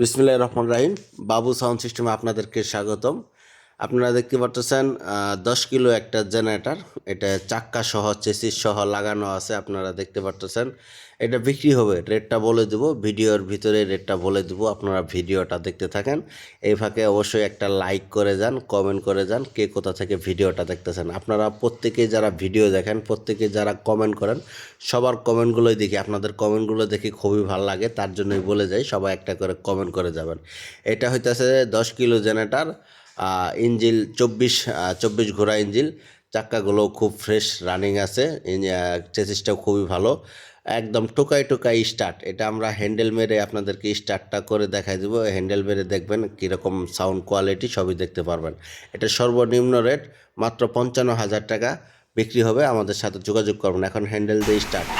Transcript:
বিসমিল্লাহ রহমান রাহিম। বাবু সাউন্ড সিস্টেমে আপনাদেরকে স্বাগতম। আপনারা দেখতে পাচ্ছেন দশ কিলো একটা জেনারেটর। এটা চাক্কা সহ চেসিস সহ লাগানো আছে, আপনারা দেখতে পাচ্ছেন এটা বিক্রি হবে, রেটটা বলে দেবো। ভিডিওর ভিতরে রেটটা বলে দেবো, আপনারা ভিডিওটা দেখতে থাকেন। এই ফাঁকে অবশ্যই একটা লাইক করে যান, কমেন্ট করে যান, কে কোথা থেকে ভিডিওটা দেখতেছেন। আপনারা প্রত্যেকেই যারা ভিডিও দেখেন, প্রত্যেকে যারা কমেন্ট করেন, সবার কমেন্টগুলোই দেখি। আপনাদের কমেন্টগুলো দেখি খুবই ভালো লাগে, তার জন্যই বলে যাই, সবাই একটা করে কমেন্ট করে যাবেন। এটা হইতেছে দশ কিলো জেনারেটার ইঞ্জিল চব্বিশ চব্বিশ ঘোড়া ইঞ্জিল। চাক্কাগুলো খুব ফ্রেশ রানিং আছে। চেসিসটাও খুবই ভালো। একদম টোকাই টোকাই স্টার্ট এটা আমরা হ্যান্ডেল মেরে আপনাদেরকে স্টার্টটা করে দেখাই দেবো। হ্যান্ডেল মেরে দেখবেন কীরকম সাউন্ড কোয়ালিটি সবই দেখতে পারবেন। এটা সর্বনিম্ন রেট মাত্র পঞ্চান্ন হাজার টাকা। বিক্রি হবে। আমাদের সাথে যোগাযোগ করবেন। এখন হ্যান্ডেল দিয়ে স্টার্ট